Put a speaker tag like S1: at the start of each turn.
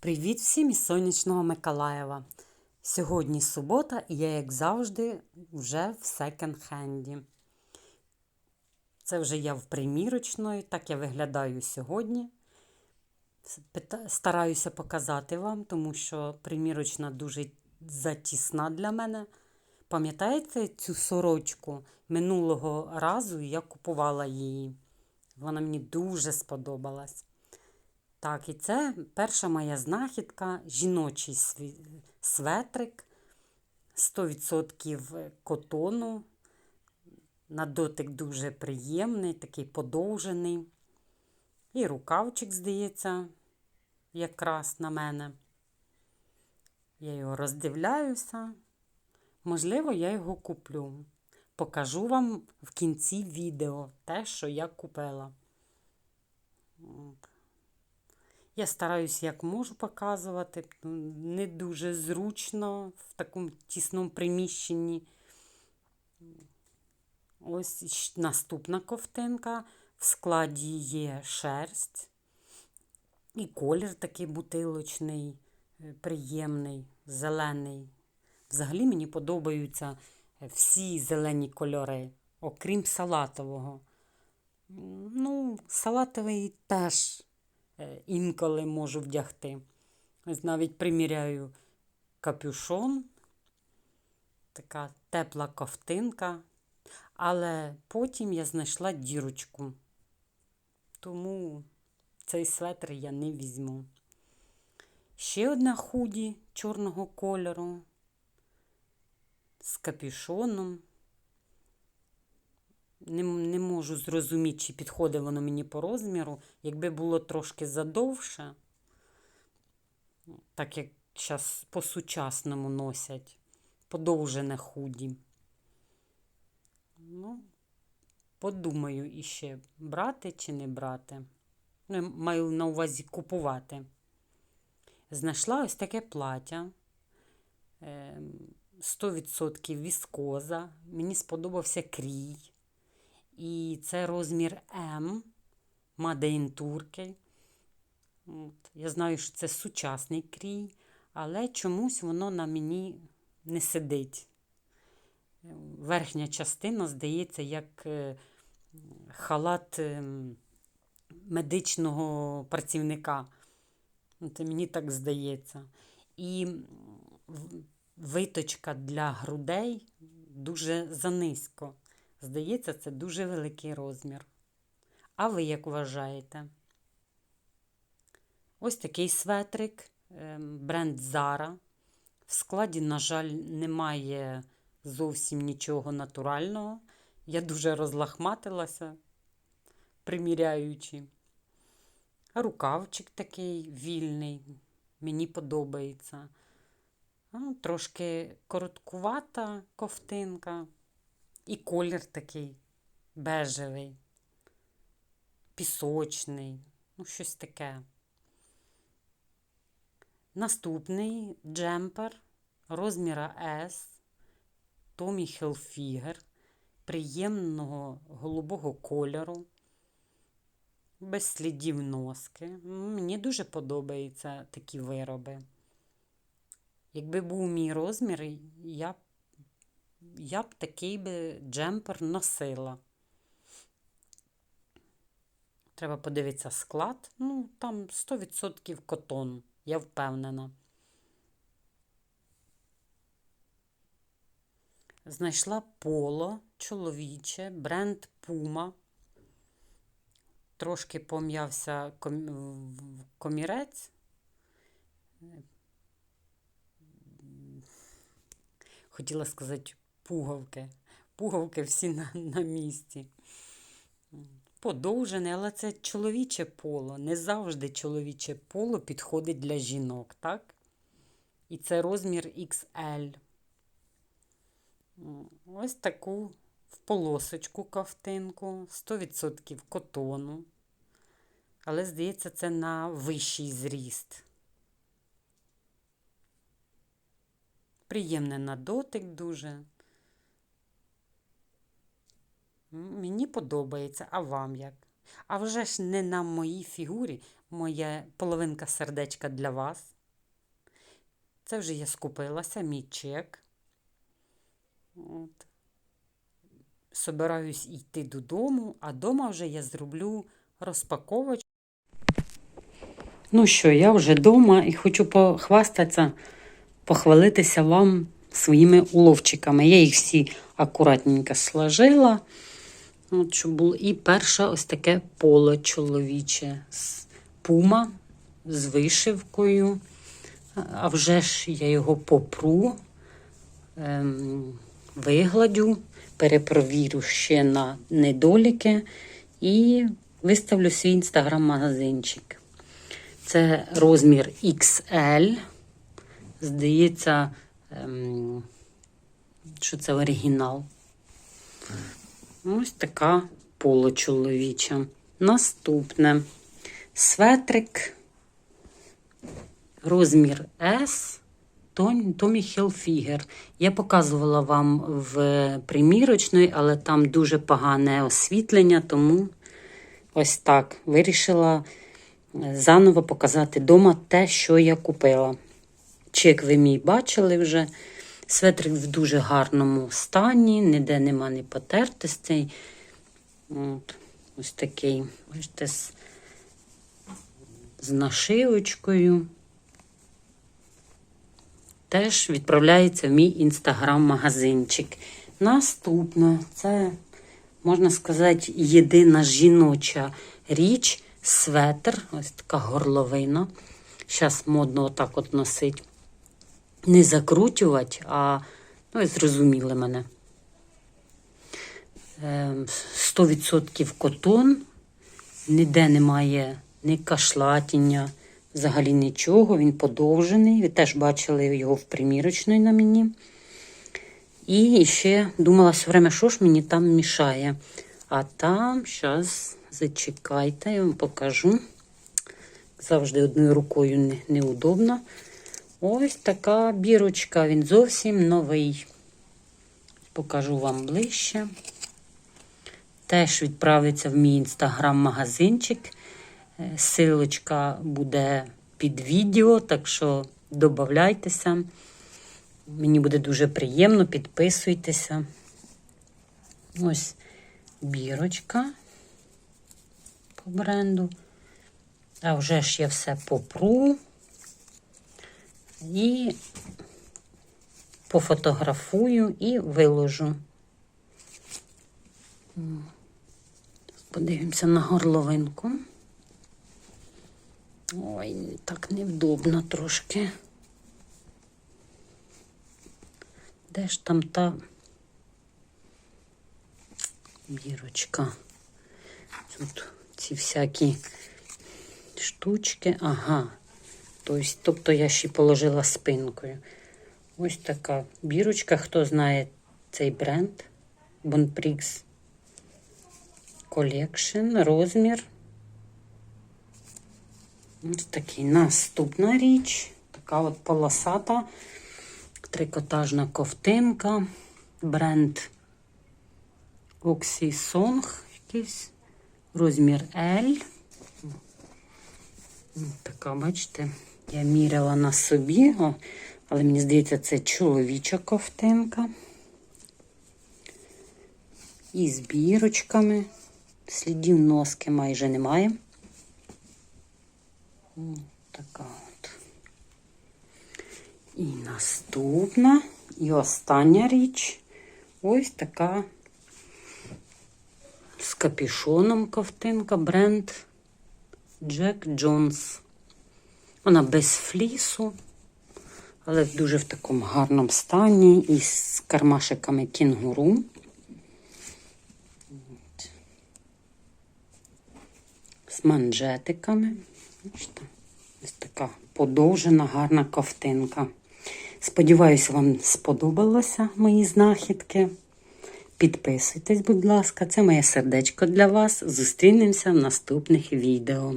S1: Привіт всім із сонячного Миколаєва. Сьогодні субота, і я, як завжди, вже в секонд-хенді. Це вже я в примірочної, так я виглядаю сьогодні. Стараюся показати вам, тому що примірочна дуже затісна для мене. Пам'ятаєте цю сорочку? Минулого разу я купувала її. Вона мені дуже сподобалась. Так, і це перша моя знахідка жіночий светрик 100% котону. На дотик дуже приємний, такий подовжений. І рукавчик, здається, якраз на мене. Я його роздивляюся. Можливо, я його куплю. Покажу вам в кінці відео те, що я купила. Я стараюсь, як можу показувати. Не дуже зручно в такому тісному приміщенні. Ось наступна ковтинка. В складі є шерсть. І колір такий бутилочний, е, приємний, зелений. Взагалі мені подобаються е, всі зелені кольори, окрім салатового. Ну, салатовий теж інколи можу вдягти. Ось навіть приміряю капюшон, така тепла ковтинка, але потім я знайшла дірочку, тому цей светр я не візьму. Ще одна худі чорного кольору з капюшоном. Не, не можу зрозуміти, чи підходить воно мені по розміру. Якби було трошки задовше, так як зараз по-сучасному носять, подовжене худі. Ну, подумаю іще, брати чи не брати. Ну, маю на увазі купувати. Знайшла ось таке плаття. ем, 100% віскоза. Мені сподобався крій. І це розмір М, in Turkey. От. Я знаю, що це сучасний крій, але чомусь воно на мені не сидить. Верхня частина, здається, як е, халат ем, медичного працівника. Це мені так здається. І виточка для грудей дуже занизько. Здається, це дуже великий розмір. А ви як вважаєте? Ось такий светрик, ем, бренд Zara. В складі, на жаль, немає зовсім нічого натурального. Я дуже розлахматилася, приміряючи. Рукавчик такий вільний, мені подобається. А, Трошки короткувата ковтинка. І колір такий бежевий, пісочний, ну, щось таке. Наступний джемпер розміра S Tommy Hilfiger приємного голубого кольору, без слідів носки. Мені дуже подобаються такі вироби. Якби був мій розмір, я б я б такий би джемпер носила. Треба подивитися склад. Ну, там 100% котон, я впевнена. Знайшла поло чоловіче, бренд Puma. Трошки пом'явся ком... комірець. Хотіла сказати пуговки. Пуговки всі на, на місці. Подовжене, але це чоловіче поло. Не завжди чоловіче поло підходить для жінок, так? І це розмір XL. Ось таку в полосочку ковтинку, 100% котону. Але, здається, це на вищий зріст. Приємне на дотик дуже. Мені подобається, а вам як? А вже ж не на моїй фігурі. моя половинка сердечка для вас. Це вже я скупилася, мій чек. От. Собираюсь йти додому, а вдома вже я зроблю розпаковочку. Ну що, я вже вдома і хочу похвастатися, похвалитися вам своїми уловчиками. Я їх всі акуратненько сложила. От, щоб було. І перше ось таке поло чоловіче з пума з вишивкою. А вже ж я його попру, ем, вигладю, перепровірю ще на недоліки і виставлю свій інстаграм-магазинчик. Це розмір XL. Здається, ем, що це оригінал. Ось така получоловіча. Наступне светрик, розмір S, Tommy Hilfiger. Я показувала вам в примірочної, але там дуже погане освітлення, тому ось так вирішила заново показати вдома те, що я купила. Чек ви мій бачили вже. Светрик в дуже гарному стані, ніде нема ні потертостей. От, ось такий, бачите, з, з нашивочкою. Теж відправляється в мій інстаграм-магазинчик. Наступне, це, можна сказати, єдина жіноча річ, светр, ось така горловина. Зараз модно отак от носить не закручувати, а ну, зрозуміли мене. 100% котон, ніде немає ні кашлатіння, взагалі нічого. Він подовжений. Ви теж бачили його в примірочної на мені. І ще думала все время, що ж мені там мішає. А там, зараз, зачекайте, я вам покажу. Завжди одною рукою не, неудобно. Ось така бірочка, він зовсім новий. Покажу вам ближче. Теж відправиться в мій інстаграм-магазинчик. Силочка буде під відео, так що додавайтеся. Мені буде дуже приємно, підписуйтеся. Ось бірочка по бренду. А вже ж я все попру і пофотографую і виложу. Подивимося на горловинку. Ой, так невдобно трошки. Де ж там та бірочка? Тут ці всякі штучки. Ага. Тобто я ще положила спинкою. Ось така бірочка. Хто знає цей бренд Bonprix Collection, розмір. Ось такий наступна річ. Така от полосата, трикотажна ковтинка, бренд Oxy Song якийсь, розмір L. Така, бачите, я міряла на собі, але мені здається, це чоловіча ковтинка. І з бірочками. Слідів носки майже немає. Така от. І наступна, і остання річ ось така з капюшоном ковтинка бренд Джек Джонс. Вона без флісу, але дуже в такому гарному стані і з кармашиками кінгуру. З манжетиками. Ось така подовжена, гарна ковтинка. Сподіваюся, вам сподобалося мої знахідки. Підписуйтесь, будь ласка, це моє сердечко для вас. Зустрінемося в наступних відео.